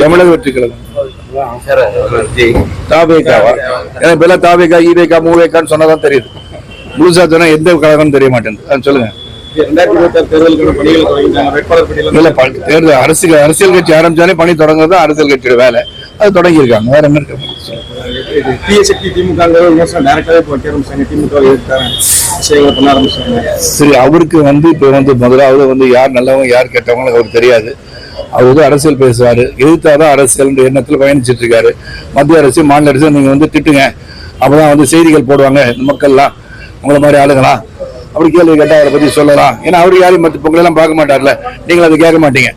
தமிழக வெற்றி கழகம் தாபேக்காவா தாபேக்கா மூவேக்கான்னு சொன்னாதான் தெரியுது. முழுசா சொன்னா எந்த கழகம் தெரிய மாட்டேங்குது. ஆ, சொல்லுங்க. அரசியல் அரசியல் கட்சி ஆரம்பிச்சாலே பணி தொடங்குறது அரசியல் கட்சியோட வேலை. அது தொடங்கி இருக்காங்க வேற என்ன இருக்கு? சரி அவருக்கு வந்து இப்ப வந்து முதலாவது வந்து யார் நல்லவங்க யார் கெட்டவங்க அவருக்கு தெரியாது. அவர் வந்து அரசியல் பேசுவாரு. எதிர்த்தாதான் அரசியல் எண்ணத்துல பயணிச்சிட்டு இருக்காரு. மத்திய அரசு மாநில அரசு நீங்க வந்து திட்டுங்க. அப்பதான் வந்து செய்திகள் போடுவாங்க. இந்த மக்கள்லாம் உங்களை மாதிரி ஆளுங்களாம். அப்படி கேள்வி கேட்டா அவரை பத்தி சொல்லலாம். ஏன்னா அவரு யாரையும் மற்ற பொங்கலெல்லாம் பார்க்க மாட்டார்ல. நீங்களும் அதை கேட்க மாட்டீங்க.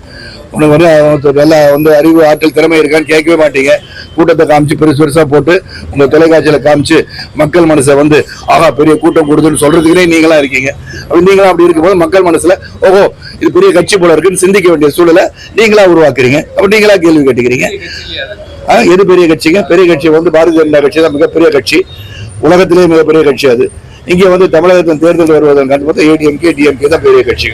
உனக்கு வந்து நல்லா வந்து அறிவு ஆற்றல் திறமை இருக்கான்னு கேட்கவே மாட்டீங்க. கூட்டத்தை காமிச்சு பெருசு பெருசா போட்டு உங்கள் தொலைக்காட்சியில காமிச்சு மக்கள் மனசை வந்து ஆகா பெரிய கூட்டம் கொடுதுன்னு சொல்றதுக்குனே நீங்களா இருக்கீங்க. அப்படி நீங்களா அப்படி இருக்கும்போது மக்கள் மனசுல ஓஹோ இது பெரிய கட்சி போல இருக்குன்னு சிந்திக்க வேண்டிய சூழலை நீங்களா உருவாக்குறீங்க. அப்படி நீங்களா கேள்வி கேட்டுக்கிறீங்க. ஆ, எது பெரிய கட்சிங்க? பெரிய கட்சி வந்து பாரதிய ஜனதா கட்சி தான் மிகப்பெரிய கட்சி. உலகத்திலேயே மிகப்பெரிய கட்சி அது. இங்கே வந்து தமிழகத்தின் தேர்தல் வருவதன் கண்டு பார்த்தா ஏடிஎம்கே டிஎம்கே தான் பெரிய கட்சி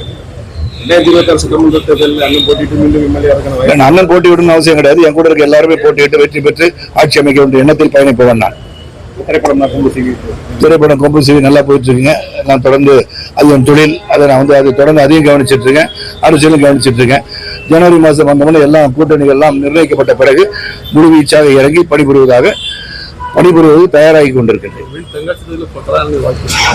ரெண்டாயிரத்தி இருபத்தி ஆறு சட்டமன்ற தேர்தலில் அண்ணன் போட்டிட்டு மீண்டும் எம்எல்ஏ இருக்கான என் அண்ணன் போட்டி விடணும்னு அவசியம் கிடையாது. என் கூட இருக்க எல்லாருமே போட்டியிட்டு வெற்றி பெற்று ஆட்சி அமைக்க வேண்டிய எண்ணத்தில் பயணிப்பவன் நான். திரைப்படம் திரைப்படம் கொம்பு சிவி நல்லா போயிட்டு இருக்குங்க நான் தொடர்ந்து அது என் தொழில் அதை நான் வந்து அது தொடர்ந்து அதையும் கவனிச்சிட்டு இருக்கேன் அரசியலும் கவனிச்சிட்டு இருக்கேன் ஜனவரி மாதம் வந்தவொடனே எல்லாம் கூட்டணிகள் எல்லாம் நிர்ணயிக்கப்பட்ட பிறகு முழுவீச்சாக இறங்கி பணிபுரிவதாக பணிபுரிவது தயாராகி கொண்டிருக்கின்றேன்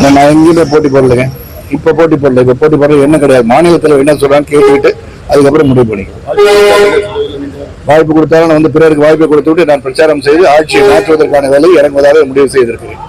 நான் எங்கேயுமே போட்டி போடலைங்க. இப்ப போட்டி போடல இப்ப போட்டி போடுறது என்ன கிடையாது. மாநிலத்துல என்ன சொல்கிறான்னு கேட்டுக்கிட்டு அதுக்கப்புறம் முடிவு பண்ணிக்கலாம். வாய்ப்பு கொடுத்தாலும் நான் வந்து பிறருக்கு வாய்ப்பை கொடுத்து விட்டு நான் பிரச்சாரம் செய்து ஆட்சியை மாற்றுவதற்கான வேலையை இறங்குவதாக முடிவு செய்திருக்கிறேன்.